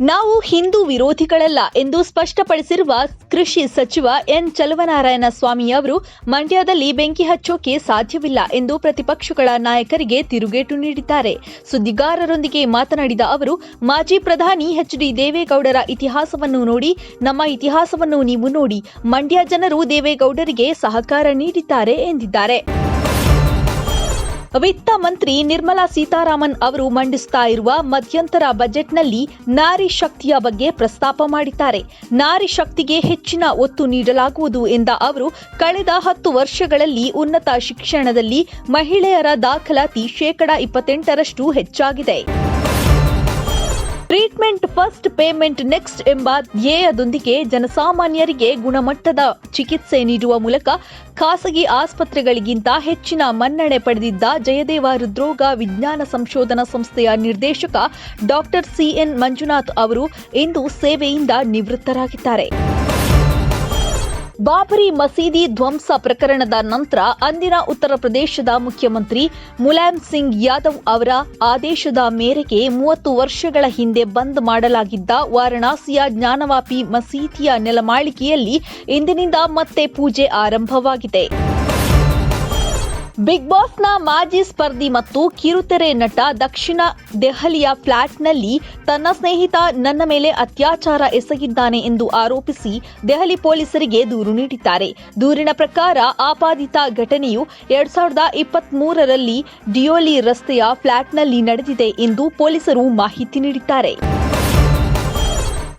ನಾವು ಹಿಂದೂ ವಿರೋಧಿಗಳಲ್ಲ ಎಂದು ಸ್ಪಷ್ಟಪಡಿಸಿರುವ ಕೃಷಿ ಸಚಿವ ಎನ್ ಚಲುವನಾರಾಯಣ ಸ್ವಾಮಿ ಅವರು ಮಂಡ್ಯದಲ್ಲಿ ಬೆಂಕಿ ಹಚ್ಚೋಕೆ ಸಾಧ್ಯವಿಲ್ಲ ಎಂದು ಪ್ರತಿಪಕ್ಷಗಳ ನಾಯಕರಿಗೆ ತಿರುಗೇಟು ನೀಡಿದ್ದಾರೆ. ಸುದ್ದಿಗಾರರೊಂದಿಗೆ ಮಾತನಾಡಿದ ಅವರು, ಮಾಜಿ ಪ್ರಧಾನಿ ಎಚ್ ಡಿ ದೇವೇಗೌಡರ ಇತಿಹಾಸವನ್ನು ನೋಡಿ, ನಮ್ಮ ಇತಿಹಾಸವನ್ನು ನೀವು ನೋಡಿ, ಮಂಡ್ಯ ಜನರು ದೇವೇಗೌಡರಿಗೆ ಸಹಕಾರ ನೀಡಿದ್ದಾರೆ ಎಂದಿದ್ದಾರೆ. ವಿತ್ತ ಮಂತ್ರಿ ನಿರ್ಮಲಾ ಸೀತಾರಾಮನ್ ಅವರು ಮಂಡಿಸ್ತಾ ಇರುವ ಮಧ್ಯಂತರ ಬಜೆಟ್ನಲ್ಲಿ ನಾರಿ ಶಕ್ತಿಯ ಬಗ್ಗೆ ಪ್ರಸ್ತಾಪ ಮಾಡಿದ್ದಾರೆ. ನಾರಿ ಶಕ್ತಿಗೆ ಹೆಚ್ಚಿನ ಒತ್ತು ನೀಡಲಾಗುವುದು ಎಂದ ಅವರು, ಕಳೆದ ಹತ್ತು ವರ್ಷಗಳಲ್ಲಿ ಉನ್ನತ ಶಿಕ್ಷಣದಲ್ಲಿ ಮಹಿಳೆಯರ ದಾಖಲಾತಿ ಶೇಕಡಾ ಇಪ್ಪತ್ತೆಂಟರಷ್ಟು ಹೆಚ್ಚಾಗಿದೆ. ಟ್ರೀಟ್ಮೆಂಟ್ ಫಸ್ಟ್ ಪೇಮೆಂಟ್ ನೆಕ್ಸ್ಟ್ ಎಂಬ ಧ್ಯೇಯದೊಂದಿಗೆ ಜನಸಾಮಾನ್ಯರಿಗೆ ಗುಣಮಟ್ಟದ ಚಿಕಿತ್ಸೆ ನೀಡುವ ಮೂಲಕ ಖಾಸಗಿ ಆಸ್ಪತ್ರೆಗಳಿಗಿಂತ ಹೆಚ್ಚಿನ ಮನ್ನಣೆ ಪಡೆದಿದ್ದ ಜಯದೇವ ಹೃದ್ರೋಗ ವಿಜ್ಞಾನ ಸಂಶೋಧನಾ ಸಂಸ್ಥೆಯ ನಿರ್ದೇಶಕ ಡಾಕ್ಟರ್ ಸಿಎನ್ ಮಂಜುನಾಥ್ ಅವರು ಇಂದು ಸೇವೆಯಿಂದ ನಿವೃತ್ತರಾಗಿದ್ದಾರೆ. ಬಾಬರಿ ಮಸೀದಿ ಧ್ವಂಸ ಪ್ರಕರಣದ ನಂತರ ಅಂದಿನ ಉತ್ತರ ಪ್ರದೇಶದ ಮುಖ್ಯಮಂತ್ರಿ ಮುಲಾಯಂ ಸಿಂಗ್ ಯಾದವ್ ಅವರ ಆದೇಶದ ಮೇರೆಗೆ ಮೂವತ್ತು ವರ್ಷಗಳ ಹಿಂದೆ ಬಂದ್ ಮಾಡಲಾಗಿದ್ದ ವಾರಣಾಸಿಯ ಜ್ಞಾನವಾಪಿ ಮಸೀದಿಯ ನೆಲಮಾಳಿಗೆಯಲ್ಲಿ ಇಂದಿನಿಂದ ಮತ್ತೆ ಪೂಜೆ ಆರಂಭವಾಗಿದೆ. ಬಿಗ್ ಬಾಸ್ನ ಮಾಜಿ ಸ್ಪರ್ಧಿ ಮತ್ತು ಕಿರುತೆರೆ ನಟ ದಕ್ಷಿಣ ದೆಹಲಿಯ ಫ್ಲಾಟ್ನಲ್ಲಿ ತನ್ನ ಸ್ನೇಹಿತ ನನ್ನ ಮೇಲೆ ಅತ್ಯಾಚಾರ ಎಸಗಿದ್ದಾನೆ ಎಂದು ಆರೋಪಿಸಿ ದೆಹಲಿ ಪೊಲೀಸರಿಗೆ ದೂರು ನೀಡಿದ್ದಾರೆ. ದೂರಿನ ಪ್ರಕಾರ ಆಪಾದಿತ ಘಟನೆಯು ಎರಡ್ ಸಾವಿರದ ಇಪ್ಪತ್ತ್ ಡಿಯೋಲಿ ರಸ್ತೆಯ ಫ್ಲಾಟ್ನಲ್ಲಿ ನಡೆದಿದೆ ಎಂದು ಪೊಲೀಸರು ಮಾಹಿತಿ ನೀಡಿದ್ದಾರೆ.